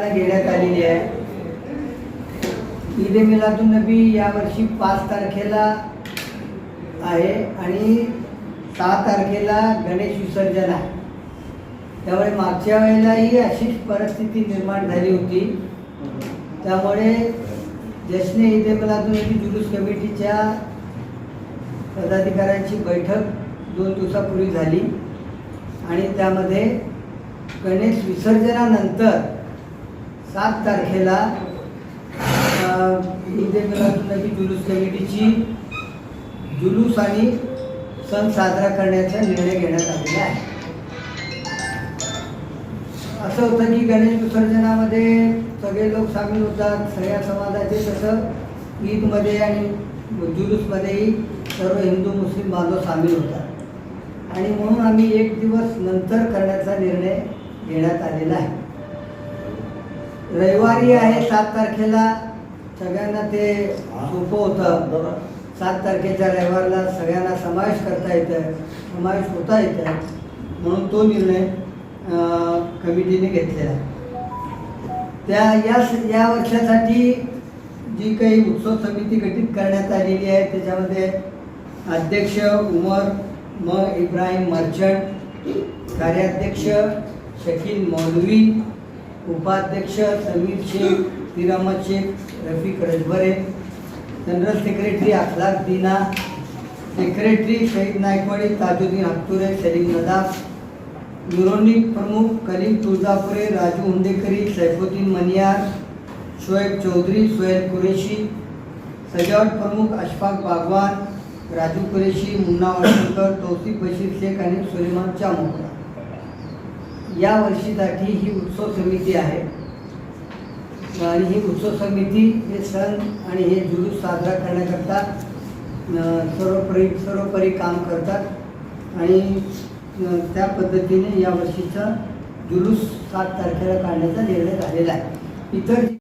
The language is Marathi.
मुलांना घेण्यात आलेली आहे. ईद मिलादून नबी यावर्षी पाच तारखेला आहे आणि सहा तारखेला गणेश विसर्जन आहे. त्यामुळे मागच्या वेळेलाही अशीच परिस्थिती निर्माण झाली होती. त्यामुळे जश्ने ईद मिलादून नबी जुलूस कमिटीच्या पदाधिकाऱ्यांची बैठक दोन दिवसापूर्वी झाली. आणि त्यामध्ये गणेश विसर्जनानंतर सात तारखेला अ, जुलूस कमिटीची जुलूस आणि सण साजरा करण्याचा निर्णय घेण्यात आलेला आहे असं होतं की गणेश विसर्जनामध्ये सगळे लोक सामील होतात सगळ्या समाजाचे तसं ईदमध्ये आणि जुलूसमध्येही सर्व हिंदू मुस्लिम बांधव सामील होतात. आणि म्हणून आम्ही एक दिवस नंतर करण्याचा निर्णय घेण्यात आलेला आहे. रविवारी आहे सात तारखेला सगळ्यांना ते सोपं होतं. सात तारखेच्या रविवारला सगळ्यांना समावेश करता येतं समावेश होता येतं म्हणून तो निर्णय कमिटीने घेतलेला. आहे त्या या या वर्षासाठी जी काही उत्सव समिती गठीत करण्यात आलेली आहे त्याच्यामध्ये अध्यक्ष उमर म इब्राहिम मर्चंट कार्याध्यक्ष शकील मौलवी उपाध्यक्ष Sameer Shaikh Tiramat Shaikh Rafiq Rajbare general secretary Akhlaq Dina secretary शहीद नायकवाडी ताजुद्दीन हक्तुरे सलीम नदाफ युरोनिक प्रमुख कलीम तुळजापुरे राजू हुंडेकरी सैफुद्दीन मनियार शोएब चौधरी सोहेल कुरेशी सजावट प्रमुख अशफाक बागवान राजू कुरेशी मुन्ना वडशंकर तौसिफ बशीर शेख आणि सुलेमान चामोकरा या वर्षीसाठी ही उत्सव समिती आहे. आणि ही उत्सव समिती हे सण आणि हे जुलूस साजरा करण्याकरता सर्वपरी सर्वपरी काम करतात. आणि त्या पद्धतीने या वर्षीचा जुलूस सात तारखेला काढण्याचा निर्णय झालेला आहे. इतर